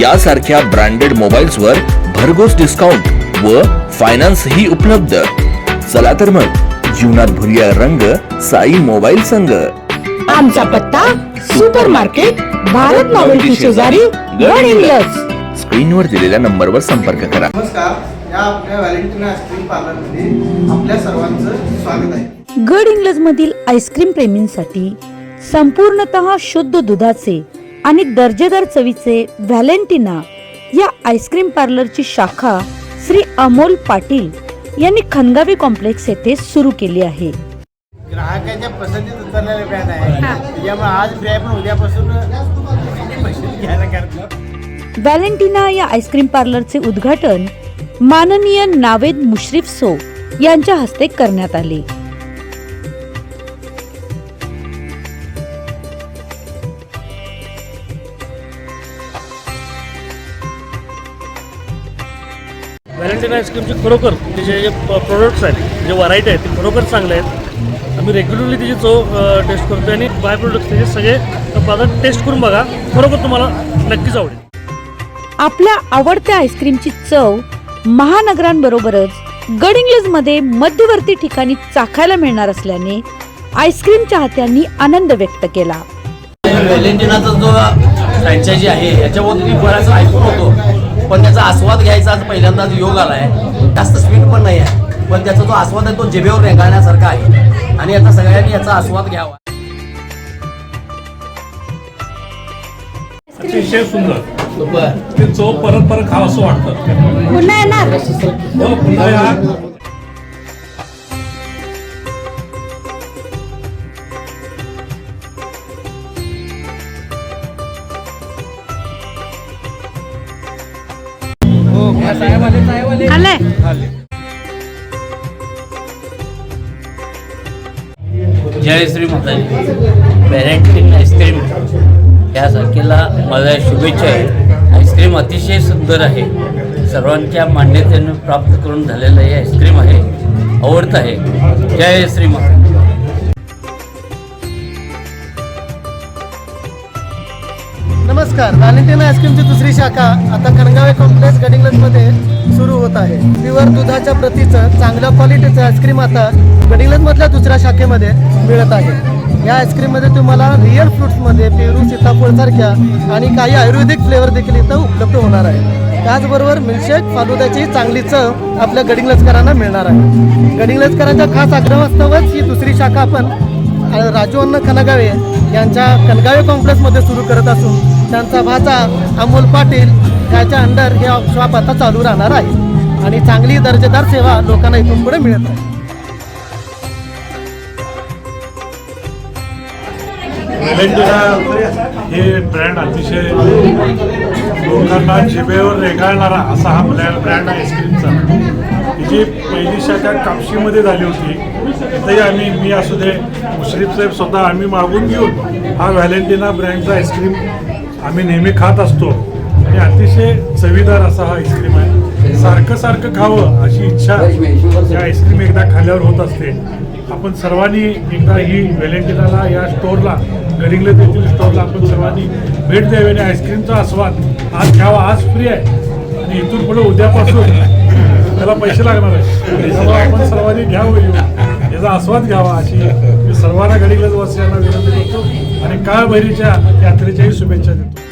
यासारख्या branded mobiles वर भरघोस डिस्काउंट व फायनान्स ही उपलब्ध. चला तर मग जीवनात भरूया रंग साई मोबाईल संघ. आमचा पत्ता सुपर मार्केट भारत नॉवेल्टी शेजारी गड हिंग्लज स्क्रीनवर दिलेल्या नंबरवर संपर्क करा. नमस्कार या आपल्या व्हॅलेंटिना आईस्क्रीम पार्लरमध्ये आपल्या सर्वांचं स्वागत आहे. गड इंग्लज मधील आईस्क्रीम प्रेमींसाठी संपूर्णतः शुद्ध दुधाचे आणि दर्जेदार चवीचे व्हॅलेंटिना या आईस्क्रीम पार्लरची शाखा श्री अमोल पाटील यांनी खनगावी कॉम्प्लेक्स येथे सुरू केली आहे. ग्राहकाच्या पसंतीत उतरलेले ब्रँड आहे. त्याच्यामुळे आज आहे पण उद्यापासून व्हॅलेंटिना या आईस्क्रीम पार्लरचे उद्घाटन माननीय नावेद मुश्रीफ सो यांच्या हस्ते करण्यात आले. व्हॅलेंटाईन आईस्क्रीमचे खरोखर त्याचे जे प्रोडक्ट्स आहेत जे व्हरायटी आहेत ते खरोखर चांगले आहेत. आम्ही रेग्युलरली त्याची चव टेस्ट करतो आणि बाय प्रोडक्ट्स त्याचे सगळे पदार्थ टेस्ट करून बघा. खरोखर तुम्हाला नक्कीच आवडेल. आपल्या आवडत्या आईस्क्रीमची चव महानगरांबरोबरच गडिंग्लजमध्ये मध्यवर्ती ठिकाणी चाखायला मिळणार असल्याने आईस्क्रीम चाहत्यांनी आनंद व्यक्त केला. व्हॅलेंटिनाचा जो फ्रँचायझी आहे याच्याबद्दल मी बराच ऐकून होतो. पण त्याचा आस्वाद घ्यायचा आज पहिल्यांदाच योग आला आहे जास्त स्वीट पण नाही आहे. पण त्याचा जो आस्वाद आहे तो जिभेवर रेंगाळण्यासारखा आहे. आणि आता सगळ्यांनी याचा आस्वाद घ्यावा. अतिशय सुंदर. बरं ते चव परत परत खावं असं वाटतं. पुन्हा येणार? हो, पुन्हा या. जय Shri Mataji. Valentine ice cream. या सारखेला माझ्या शुभेच्छा आहे. आईस्क्रीम अतिशय सुंदर आहे. सर्वांच्या मान्यतेने प्राप्त करून झालेलं हे आईस्क्रीम आहे. आवडतं आहे. जय श्री माता नमस्कार. व्हॅलेंटिना आईस्क्रीमची दुसरी शाखा आता कणगावे कॉम्प्लेक्स गडिंग्लजमध्ये सुरू होत आहे. प्युअर दुधाच्या प्रतीचं चांगल्या क्वालिटीचं आईस्क्रीम आता गडिंग्लजमधल्या दुसऱ्या शाखेमध्ये मिळत आहे. या आईस्क्रीममध्ये तुम्हाला रिअल फ्रुट्समध्ये पेरू सीताफळ आणि काही आयुर्वेदिक फ्लेवर देखील इथं उपलब्ध होणार आहे. त्याचबरोबर मिल्कशेक फालुद्याची चांगली चव आपल्या गडिंग्लजकरांना मिळणार आहे. गडिंग्लजकरांच्या खास आग्रहास्तवच ही दुसरी शाखा आपण राजू अन्न खनगावे यांच्या कनगावे कॉम्प्लेक्समध्ये सुरू करत असून त्यांचा भाचा अमोल पाटील याच्या अंडर हे शॉप आता चालू राहणार आहे. आणि चांगली दर्जेदार सेवा लोकांना इथून पुढे मिळत आहे. व्हॅलेंटिना हे ब्रँड अतिशय लोकांना जिभेवर रेगाळणारा असा हा ब्रँड ब्रँड आहे आईस्क्रीमचा जी पहिली शाखा कापशीमध्ये झाली होती तरी आम्ही मी असू दे मुश्रीफ साहेब स्वतः आम्ही मागून घेऊन हा व्हॅलेंटिना ब्रँडचा आईस्क्रीम आम्ही नेहमी खात असतो. आणि अतिशय चवीदार असा हा आईस्क्रीम आहे. सारखं सारखं खावं अशी इच्छा या आईस्क्रीम एकदा खाल्ल्यावर होत असते. आपण सर्वांनी एकदा ही व्हॅलेंटिनाला या स्टोअरला गडिंगले येथील स्टोअरला आपण सर्वांनी भेट द्यावी आणि आईस्क्रीमचा आस्वाद आज घ्यावा आज फ्री आहे. आणि इथून पुढे उद्यापासून त्याला पैसे लागणार आहे आपण सर्वांनी घ्यावं येऊ याचा आस्वाद घ्यावा अशी मी सर्वांना घडीलच वर्षांना विनंती करतो आणि काळभैरीच्या यात्रेच्याही शुभेच्छा देतो.